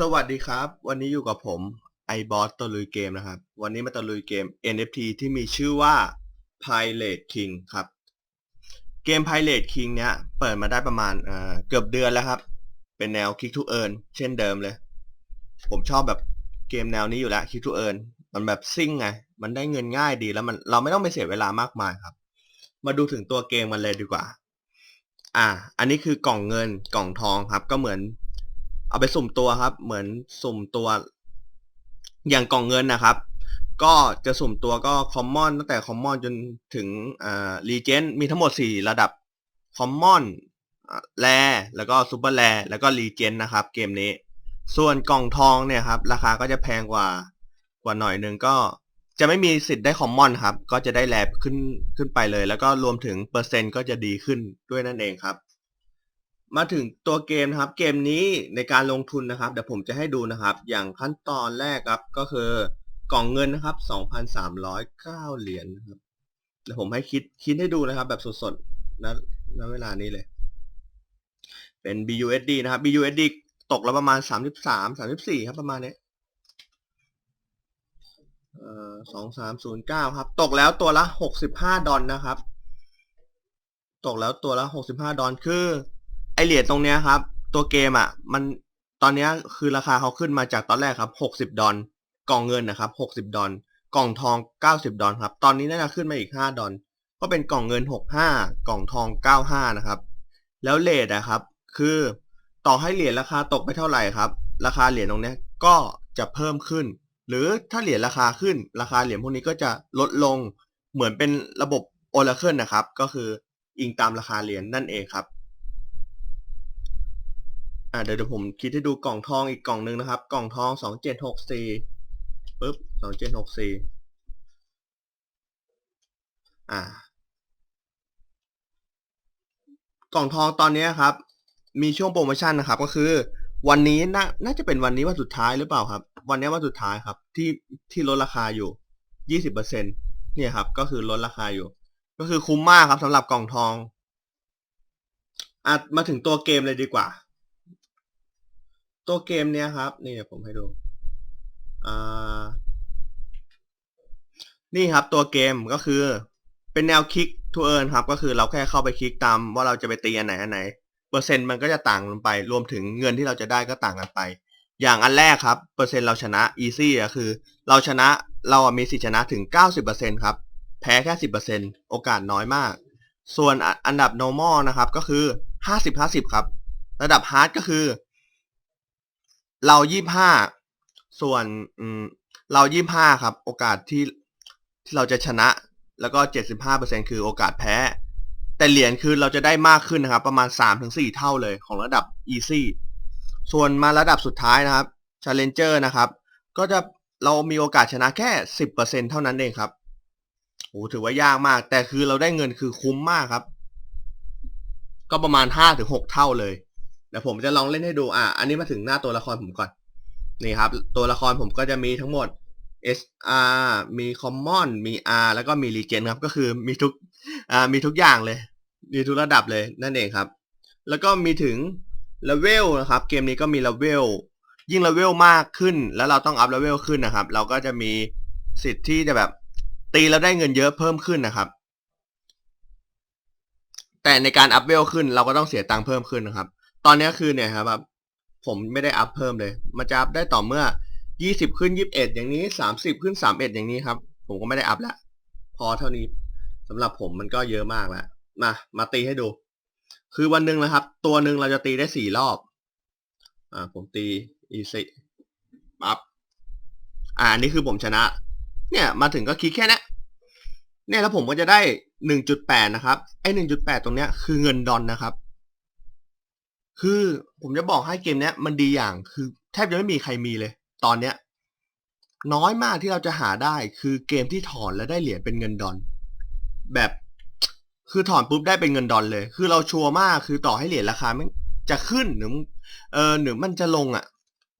สวัสดีครับ วันนี้อยู่กับผมไอบอสตะลุยเกมนะครับ วันนี้มาตะลุยเกม NFT ที่มีชื่อว่า Pirate King ครับ เกม Pirate King เนี้ยเปิดมาได้ประมาณเอ่อเกือบเดือนแล้วครับ เป็นแนว Kick to Earn เช่นเดิมเลย ผมชอบแบบเกมแนวนี้อยู่แล้ว Kick to Earn มันแบบซิ่งไง มันได้เงินง่ายดีแล้วมันเราไม่ต้องไปเสียเวลามากมายครับ มาดูถึงตัวเกมมันเลยดีกว่า อ่า อันนี้คือกล่องเงินกล่องทองครับ ก็เหมือน เอาไปสุ่มตัวครับ เหมือนสุ่มตัว อย่างกล่องเงินนะครับ ก็จะสุ่มตัวก็คอมมอนตั้งแต่คอมมอนจนถึงอ่ารีเจนมีทั้งหมด 4 ระดับคอมมอนแรแล้วก็ซูเปอร์แรแล้วก็รีเจนนะครับ เกมนี้ ส่วนกล่องทองเนี่ยครับ ราคาก็จะแพงกว่ากว่าหน่อยนึงก็จะไม่มีสิทธิ์ได้คอมมอนครับ ก็จะได้แลบขึ้นขึ้นไปเลย แล้วก็รวมถึงเปอร์เซ็นต์ก็จะดีขึ้นด้วยนั่นเองครับ มาถึงตัวเกมนะครับ เกมนี้ในการลงทุนนะครับ เดี๋ยวผมจะให้ดูนะครับ อย่างขั้นตอนแรกครับก็คือกล่องเงินนะครับ 2,309 เหรียญนะครับเดี๋ยวผมให้คิดคิดให้ดูนะครับ แบบสดๆณณเวลานี้เลย เป็น BUSD นะครับ BUSD ตกแล้วประมาณ 33 34 ครับประมาณนี้เอ่อ2309ครับ ตกแล้วตัวละ65ดอลนะครับ ตกแล้วตัวละ65ดอลคือ ไอเหรียญตรงเนี้ยครับ ตัวเกมอะ มันตอนเนี้ยคือราคาเขาขึ้นมาจากตอนแรกครับ60ดอลกล่องเงินนะครับ60ดอลกล่องทอง90ดอลครับ ตอนนี้น่าจะขึ้นมาอีก5ดอลก็เป็นกล่องเงิน65กล่องทอง95นะครับ แล้วเลทนะครับ คือต่อให้เหรียญราคาตกไปเท่าไหร่ครับ ราคาเหรียญตรงเนี้ยก็จะเพิ่มขึ้น หรือถ้าเหรียญราคาขึ้น ราคาเหรียญพวกนี้ก็จะลดลงเหมือนเป็นระบบ Oracle นะครับ ก็คืออิงตามราคาเหรียญนั่นเองครับ อ่าเดี๋ยวเดี๋ยวผมคิดให้ดูกล่องทองอีกกล่องหนึ่งนะครับ กล่องทองสองเจ็ดหกสี่ปึ๊บสองเจ็ดหกสี่อ่า กล่องทองตอนนี้ครับ มีช่วงโปรโมชั่นนะครับ ก็คือวันนี้น่าน่าจะเป็นวันนี้วันสุดท้ายหรือเปล่าครับ วันนี้วันสุดท้ายครับ ที่ที่ลดราคาอยู่ยี่สิบเปอร์เซ็นเนี่ยครับ ก็คือลดราคาอยู่ ก็คือคุ้มมากครับสำหรับกล่องทองอะมาถึงตัวเกมเลยดีกว่า ตัวเกมเนี้ยครับ นี่เดี๋ยผมให้ดูอ่านี่ครับตัวเกมก็คือเป็นแนวคลิกทูเอิร์นครับ ก็คือเราแค่เข้าไปคลิกตามว่าเราจะไปตีอันไหนอันไหน เปอร์เซ็นต์มันก็จะต่างกันไป รวมถึงเงินที่เราจะได้ก็ต่างกันไป อย่างอันแรกครับ เปอร์เซ็นต์เราชนะ easy ก็คือ เราชนะเราอะมีสิทธิชนะถึง 90%ครับ แพ้แค่ 10%โอกาสน้อยมาก ส่วนอันดับ normal นะครับ ก็คือ 50-50 ครับ ระดับ hard ก็คือ เรายี่ห้าส่วนอืมเรายี่ห้าครับ โอกาสที่ที่เราจะชนะ แล้วก็เจ็ดสิบห้าเปอร์เซ็นคือโอกาสแพ้ แต่เหรียญคือเราจะได้มากขึ้นนะครับ ประมาณสามถึงสี่เท่าเลยของระดับ easy ส่วนมาระดับสุดท้ายนะครับ challenger นะครับ ก็จะเรามีโอกาสชนะแค่สิบเปอร์เซ็นเท่านั้นเองครับโอ้ถือว่ายากมาก แต่คือเราได้เงินคือคุ้มมากครับ ก็ประมาณห้าถึงหกเท่าเลย เดี๋ยวผมจะลองเล่นให้ดูอะอันนี้มาถึงหน้าตัวละครผมก่อน นี่ครับ ตัวละครผมก็จะมีทั้งหมด SR มี Common มี R แล้วก็มี Legend ครับ ก็คือมีทุกอ่ามีทุกอย่างเลย มีทุกระดับเลยนั่นเองครับ แล้วก็มีถึง Level นะครับ เกมนี้ก็มี Level ยิ่ง Level มากขึ้น แล้วเราต้องอัพ Level ขึ้นนะครับ เราก็จะมีสิทธิ์ที่จะแบบตีแล้วได้เงินเยอะเพิ่มขึ้นนะครับ แต่ในการอัพเวลขึ้นเราก็ต้องเสียตังค์เพิ่มขึ้นนะครับ ตอนนี้คือเนี่ยครับผมไม่ได้อัพเพิ่มเลย มันจะอัพได้ต่อเมื่อ 20 ขึ้น 21 อย่างนี้ 30 ขึ้น 31 อย่างนี้ครับ ผมก็ไม่ได้อัพละ พอเท่านี้สำหรับผมมันก็เยอะมากแล้วมามาตีให้ดู คือวันหนึ่งนะครับ ตัวหนึ่งเราจะตีได้สี่รอบ อ่า ผมตีอีสิปั๊บอ่าอันนี้คือผมชนะ เนี่ยมาถึงก็คลิกแค่นี้เนี่ยแล้วผมก็จะได้1.8นะครับไอ้1.8ตรงเนี้ยคือเงินดอลนะครับ คือผมจะบอกให้เกมเนี้ยมันดีอย่างคือแทบจะไม่มีใครมีเลย ตอนเนี้ย น้อยมากที่เราจะหาได้คือเกมที่ถอนแล้วได้เหรียญเป็นเงินดอลแบบคือถอนปุ๊บได้เป็นเงินดอลเลย คือเราชัวร์มากคือต่อให้เหรียญราคามันจะขึ้นหรือเออหรือมันจะลงอะ่ะ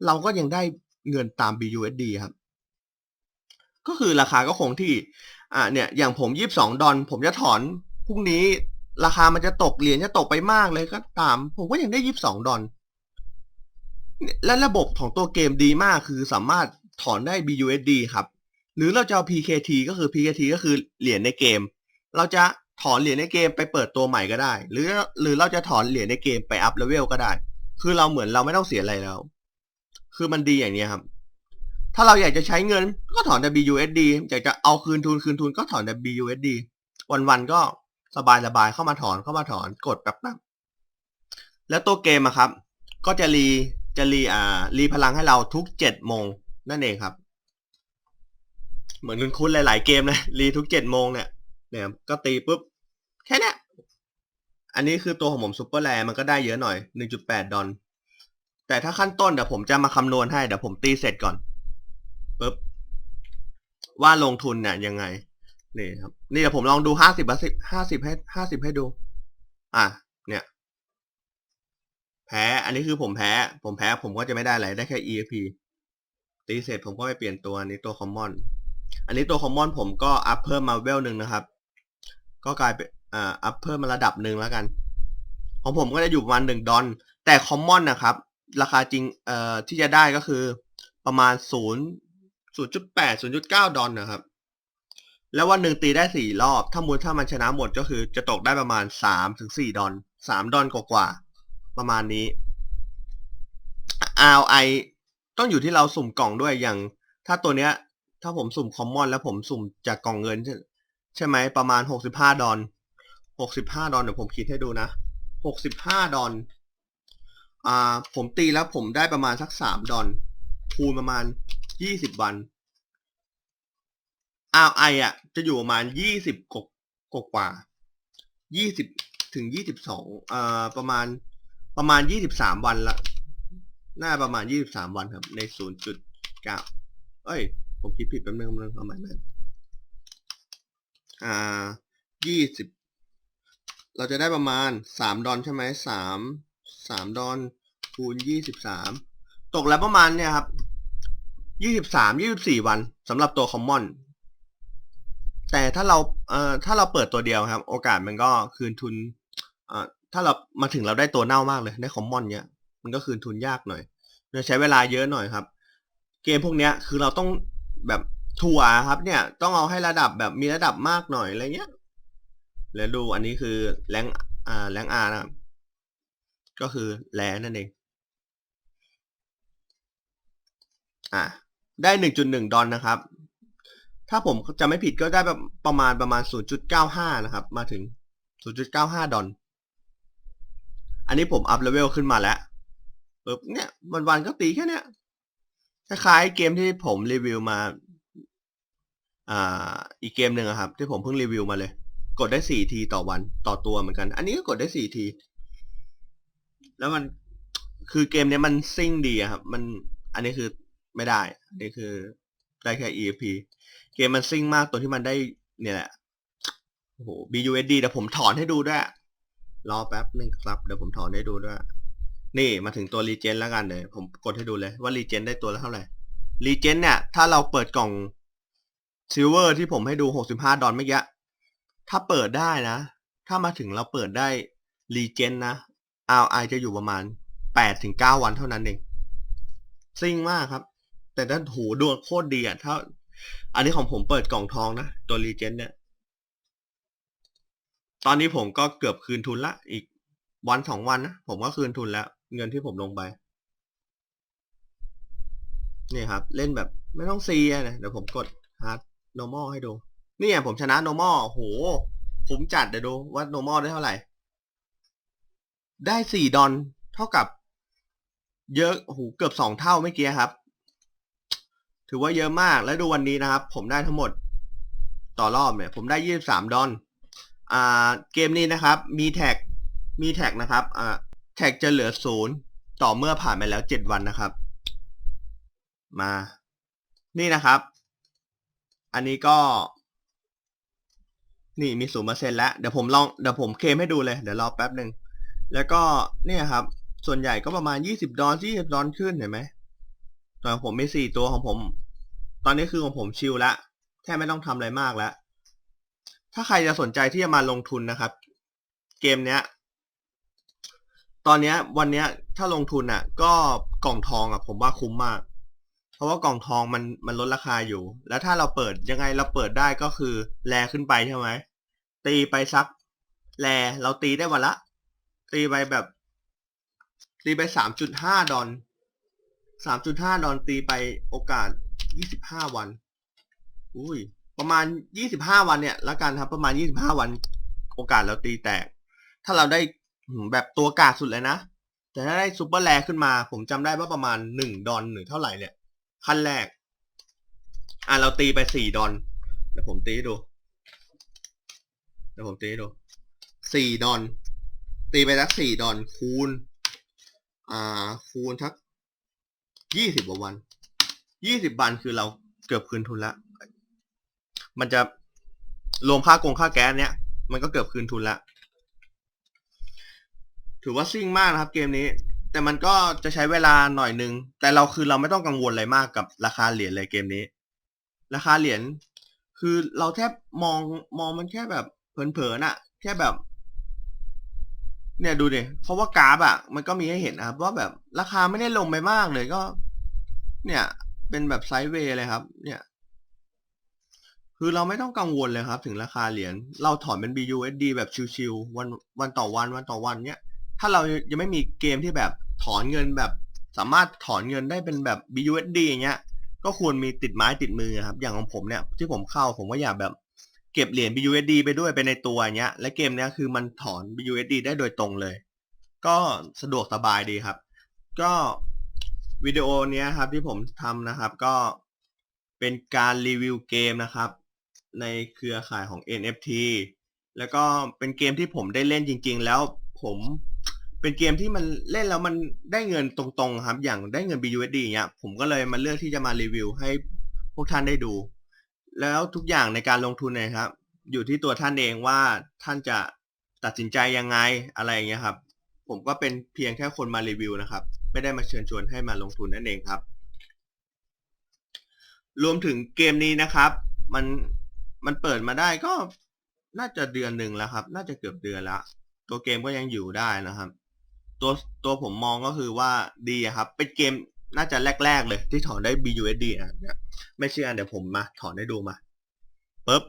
เราก็ยังได้เงินตาม BUSD ครับ ก็คือราคาก็คงที่ อ่าเนี่ย อย่างผมยี่สิบสองดอลผมจะถอนพรุ่งนี้ ราคามันจะตกเหรียญจะตกไปมากเลยก็ตาม ผมก็ยังได้ยี่สิบสองดอลและระบบของตัวเกมดีมากคือสามารถถอนได้ BUSD ครับ หรือเราจะเอา PKT ก็คือ PKT ก็คือเหรียญในเกม เราจะถอนเหรียญในเกมไปเปิดตัวใหม่ก็ได้ หรือหรือเราจะถอนเหรียญในเกมไปอัพเลเวลก็ได้ คือเราเหมือนเราไม่ต้องเสียอะไรแล้ว คือมันดีอย่างนี้ครับ ถ้าเราอยากจะใช้เงินก็ถอนแต่ BUSD อยากจะเอาคืนทุนคืนทุนก็ถอนแต่ BUSD วันๆก็ สบายสบายๆเข้ามาถอนเข้ามาถอนกดแป๊บๆแล้วตัวเกมอะครับ ก็จะรีจะรีอ่ารีพลังให้เราทุกเจ็ดโมงนั่นเองครับ เหมือนคุณคุ้นหลาย ๆ เกมนะรีทุกเจ็ดโมงเนี่ยเนี่ยก็ตีปุ๊บแค่นี้อันนี้คือตัวของผมซูเปอร์แรมันก็ได้เยอะหน่อยหนึ่งจุดแปดดอลแต่ถ้าขั้นต้นเดี๋ยวผมจะมาคำนวณให้เดี๋ยวผมตีเสร็จก่อนปุ๊บว่าลงทุนเนี่ยยังไง นี่ครับ นี่เดี๋ยวผมลองดูห้าสิบห้าสิบห้าสิบให้ห้าสิบให้ดู อะ เนี่ย แพ้ อันนี้คือผมแพ้ ผมแพ้ ผมก็จะไม่ได้อะไร ได้แค่ EXP ตีเสร็จผมก็ไปเปลี่ยนตัว อันนี้ตัวคอมมอน อันนี้ตัวคอมมอนผมก็อัพเพิ่มมาเวลหนึ่งนะครับ ก็กลายเป็น อ่า อัพเพิ่มมาระดับหนึ่งแล้วกัน ของผมก็จะอยู่ประมาณหนึ่งดอลแต่คอมมอนนะครับ ราคาจริง เอ่อ ที่จะได้ก็คือประมาณศูนย์ศูนย์จุดแปดศูนย์จุดเก้าดอลนะครับ แล้ววันหนึ่งตีได้สี่รอบ ถ้ามูลถ้ามันชนะหมดก็คือ จะตกได้ประมาณสามถึงสี่ดอลสามดอลกว่าๆประมาณนี้ RI ต้องอยู่ที่เราสุ่มกล่องด้วยอย่าง ถ้าตัวเนี้ย ถ้าผมสุ่มคอมมอน แล้วผมสุ่มจากกล่องเงิน ใช่ไหมประมาณหกสิบห้าดอลหกสิบห้าดอลเดี๋ยวผมคิดให้ดูนะหกสิบห้าดอลอ่าผมตีแล้วผมได้ประมาณสักสามดอลคูณประมาณยี่สิบวัน RI อะ จะอยู่ประมาณยี่สิบกกกว่ายี่สิบถึงยี่สิบสองเอ่อประมาณประมาณยี่สิบสามวันละน่าประมาณยี่สิบสามวันครับ ในศูนย์จุดเก้าเอ้ย ผมคิดผิดแป๊บนึงแป๊บนึงเอาใหม่ใหม่อ่ายี่สิบเราจะได้ประมาณสามดอลใช่ไหมสามสามดอลคูณยี่สิบสามตกแล้วประมาณเนี่ยครับยี่สิบสามยี่สิบสี่วันสำหรับตัวคอมมอน แต่ถ้าเราเอ่อถ้าเราเปิดตัวเดียวครับ โอกาสมันก็คืนทุนเอ่อถ้าเรามาถึงเราได้ตัวเน่ามากเลยได้คอมมอนเนี้ยมันก็คืนทุนยากหน่อยจะใช้เวลาเยอะหน่อยครับ เกมพวกเนี้ยคือเราต้องแบบถัวครับ เนี่ย ต้องเอาให้ระดับแบบมีระดับมากหน่อยอะไรเงี้ยแล้วดูอันนี้คือแรงอ่าแรงอาร์นะครับก็คือแรงนั่นเอง อะได้หนึ่งจุดหนึ่งดอลนะครับ ถ้าผมจะไม่ผิดก็ได้ประมาณประมาณศูนย์จุดเก้าห้านะครับ มาถึงศูนย์จุดอลอันนี้ผมอัพเลเวลขึ้นมาแล้วปึ๊บเนี่ยวันวันๆก็ตีแค่เนี้ยคล้ายๆเกมที่ผมรีวิวมา อ่า อีกเกมหนึ่งครับ ที่ผมเพิ่งรีวิวมาเลย กดได้สี่ทีต่อวันต่อตัวเหมือนกัน อันนี้ก็กดได้สี่ที แล้วมันคือเกมเนี้ยมันซิ่งดีครับ มันอันนี้คือไม่ได้ อันนี้คือ ได้แค่ EFP เกมมันซิ่งมากตัวที่มันได้เนี่ยแหละโอ้โห BUSD เดี๋ยวผมถอนให้ดูด้วย รอแป๊บนึงครับเดี๋ยวผมถอนให้ดูด้วย นี่มาถึงตัวรีเจนแล้วกันเดี๋ยวผมกดให้ดูเลยว่ารีเจนได้ตัวละเท่าไหร่รีเจนเนี่ย ถ้าเราเปิดกล่องซิลเวอร์ที่ผมให้ดูหกสิบห้าดอลเมื่อกี้ถ้าเปิดได้นะ ถ้ามาถึงเราเปิดได้รีเจนนะ RI จะอยู่ประมาณแปดถึงเก้าวันเท่านั้นเองซิ่งมากครับ แต่ด้านหูดวงโคตรดีอะถ้า อันนี้ของผมเปิดกล่องทองนะตัวรีเจนเนี่ย ตอนนี้ผมก็เกือบคืนทุนละ อีกวันสองวันนะผมก็คืนทุนแล้ว เงินที่ผมลงไปนี่ครับ เล่นแบบไม่ต้องซีอะนะเดี๋ยวผมกด hard normal ให้ดู นี่ผมชนะ normal โหผมจัดเดี๋ยวดูว่า normal ได้เท่าไหร่ ได้สี่ดอลเท่ากับ เยอะโหเกือบสองเท่าเมื่อกี้ครับ ถือว่าเยอะมากแล้วดูวันนี้นะครับ ผมได้ทั้งหมดต่อรอบเนี่ย ผมได้ยี่สิบสามดอลอ่าเกมนี้นะครับ มีแท็กมีแท็กนะครับอ่าแท็กจะเหลือศูนย์ต่อเมื่อผ่านไปแล้วเจ็ดวันนะครับ มา นี่นะครับ อันนี้ก็ นี่มีศูนย์เปอร์เซ็นต์แล้วเดี๋ยวผมลองเดี๋ยวผมเคมให้ดูเลย เดี๋ยวรอแป๊บหนึ่งแล้วก็เนี่ยครับ ส่วนใหญ่ก็ประมาณยี่สิบดอลยี่สิบดอลขึ้นเห็นไหม ตอนผมมีสี่ตัวของผม ตอนนี้คือของผมชิลละแทบไม่ต้องทำอะไรมากแล้ว ถ้าใครจะสนใจที่จะมาลงทุนนะครับ เกมเนี้ย ตอนเนี้ยวันเนี้ยถ้าลงทุนอะ ก็กล่องทองอะ ผมว่าคุ้มมาก เพราะว่ากล่องทองมันมันลดราคาอยู่ แล้วถ้าเราเปิดยังไงเราเปิดได้ก็คือแลขึ้นไปใช่ไหมตีไปสักแลเราตีได้วันละ ตีไปแบบ ตีไปสามจุดห้าดอล สามจุดห้าดอลตีไปโอกาสยี่สิบห้าวัน อุ้ย ประมาณยี่สิบห้าวันเนี่ยล้วกันครับ ประมาณยี่สิบห้าวัน โอกาสเราตีแตก ถ้าเราได้แบบตัวกาดสุดเลยนะ แต่ถ้าได้ซูเปอร์แรขึ้นมา ผมจำได้ว่าประมาณหนึ่งดอลหรือเท่าไหร่เนี่ยขั้นแรก อะเราตีไปสี่ดอลเดี๋ยวผมตีให้ดูเดี๋ยวผมตีให้ดูสี่ดอลตีไปสักสี่ดอลคูณ อ่า คูณทัก ยี่สิบกว่าวัน ยี่สิบวันคือเราเกือบคืนทุนละ มันจะรวมค่ากงค่าแก๊สเนี้ย มันก็เกือบคืนทุนละ ถือว่าซิ่งมากนะครับ เกมนี้ แต่มันก็จะใช้เวลาหน่อยนึง แต่เราคือเราไม่ต้องกังวลอะไรมากกับราคาเหรียญเลยเกมนี้ ราคาเหรียญคือเราแทบมองมองมันแค่แบบเผินๆน่ะ แค่แบบ เนี่ยดูดิเพราะว่ากราฟอะมันก็มีให้เห็นนะครับว่าแบบราคาไม่ได้ลงไปมากเลยก็ เนี่ย เป็นแบบไซด์เวย์เลยครับ เนี่ย คือเราไม่ต้องกังวลเลยครับ ถึงราคาเหรียญ เราถอนเป็น BUSD แบบชิวๆวันวันต่อวันวันต่อวันเนี่ย ถ้าเรายังไม่มีเกมที่แบบถอนเงินแบบ สามารถถอนเงินได้เป็นแบบ BUSD อย่างเงี้ย ก็ควรมีติดไม้ติดมือครับ อย่างของผมเนี่ย ที่ผมเข้าผมก็อยากแบบเก็บเหรียญ BUSD ไปด้วยไปในตัวอย่างเงี้ย และเกมเนี้ยคือมันถอน BUSD ได้โดยตรงเลย ก็สะดวกสบายดีครับ ก็ วิดีโอเนี้ยครับที่ผมทำนะครับก็เป็นการรีวิวเกมนะครับ ในเครือข่ายของ NFT แล้วก็เป็นเกมที่ผมได้เล่นจริง ๆ แล้วผมเป็นเกมที่มันเล่นแล้วมันได้เงินตรงๆครับ อย่างได้เงิน BUSD อย่างเงี้ยผมก็เลยมาเลือกที่จะมารีวิวให้พวกท่านได้ดู แล้วทุกอย่างในการลงทุนเนะครับ อยู่ที่ตัวท่านเองว่าท่านจะตัดสินใจยังไงอะไรอย่างเงี้ยครับ ผมก็เป็นเพียงแค่คนมารีวิวนะครับ ไม่ได้มาเชิญชวนให้มาลงทุนนั่นเองครับ รวมถึงเกมนี้นะครับ มันมันเปิดมาได้ก็น่าจะเดือนหนึ่งแล้วครับ น่าจะเกือบเดือนละตัวเกมก็ยังอยู่ได้นะครับ ตัวตัวผมมองก็คือว่าดีครับ เป็นเกมน่าจะแรก ๆ เลย ที่ถอนได้ BUSD อะนี่ยไม่เชื่อเดี๋ยวผมมา ถอนให้ดูมาปุ๊บ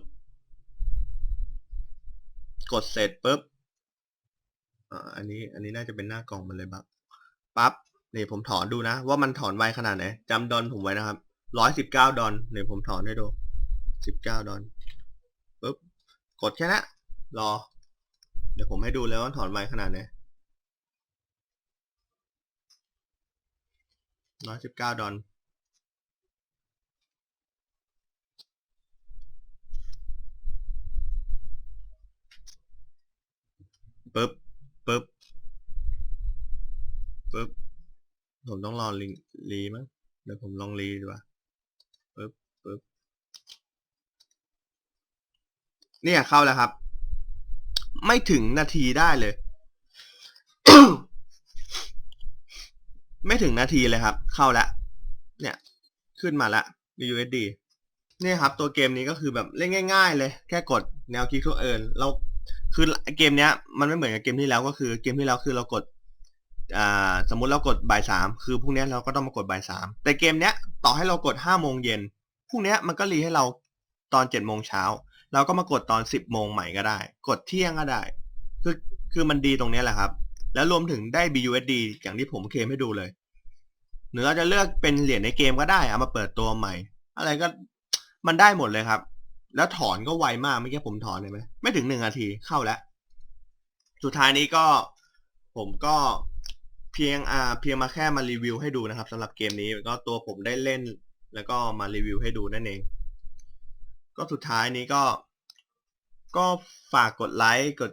กดเสร็จปุ๊บ อ่าอันนี้อันนี้น่าจะเป็นหน้ากล่องมันเลยบักปั๊บเนี่ยผมถอนดูนะ ว่ามันถอนไวขนาดไหนจำดอนผมไว้นะครับร้อยสิบเก้าดอนเดี๋ยผมถอนให้ดูสิบเก้าดอนปุ๊บกดแค่นั้นรอ เดี๋ยวผมให้ดูเลยว่าถอนไวขนาดไหนร้อยสิบเก้าดอนปึ๊บ ปึ๊บปึ๊บผมต้องรอรีรีมั้งเดี๋ยวผมลองรีดีกว่าปึ๊บปึ๊บเนี่ยเข้าแล้วครับ ไม่ถึงนาทีได้เลย ไม่ถึงนาทีเลยครับ เข้าแล้วเนี่ย ขึ้นมาแล้ว BUSD เนี่ยครับ ตัวเกมนี้ก็คือแบบเล่นง่าย ๆ เลย แค่กดแนวคลิกทุกเอิญเรา คือเกมเนี้ยมันไม่เหมือนกับเกมที่แล้วก็คือเกมที่แล้วคือเรากดอ่าสมมุติเรากดบ่ายสามคือพรุ่งนี้เราก็ต้องมากดบ่ายสามแต่เกมเนี้ยต่อให้เรากดห้าโมงเย็นพรุ่งนี้มันก็รีให้เราตอนเจ็ดโมงเช้าเราก็มากดตอนสิบโมงใหม่ก็ได้ กดเที่ยงก็ได้ คือคือมันดีตรงเนี้ยแหละครับ แล้วรวมถึงได้ BUSD อย่างที่ผมเคมให้ดูเลยหรือเราจะเลือกเป็นเหรียญในเกมก็ได้เอามาเปิดตัวใหม่ อะไรก็มันได้หมดเลยครับ แล้วถอนก็ไวมากเมื่อกี้ผมถอนเลยไหมไม่ถึงหนึ่งนาทีเข้าแล้ว สุดท้ายนี้ก็ผมก็เพียงอ่าเพียงมาแค่มารีวิวให้ดูนะครับสำหรับเกมนี้ก็ตัวผมได้เล่น แล้วก็มารีวิวให้ดูนั่นเอง ก็สุดท้ายนี้ก็ ก็ฝากกดไลค์กด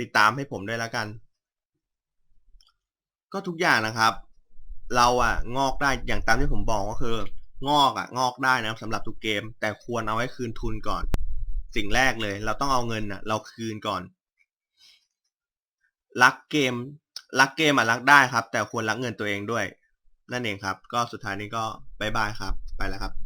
ติดตามให้ผมด้วยแล้วกัน ก็ทุกอย่างนะครับ เราอะงอกได้อย่างตามที่ผมบอกก็คือ งอกอะงอกได้นะสำหรับทุกเกม แต่ควรเอาไว้คืนทุนก่อน สิ่งแรกเลย เราต้องเอาเงินอะเราคืนก่อน รักเกม รักเกมอะรักได้ครับ แต่ควรรักเงินตัวเองด้วย นั่นเองครับ ก็สุดท้ายนี้ก็บายบายครับ ไปแล้วครับ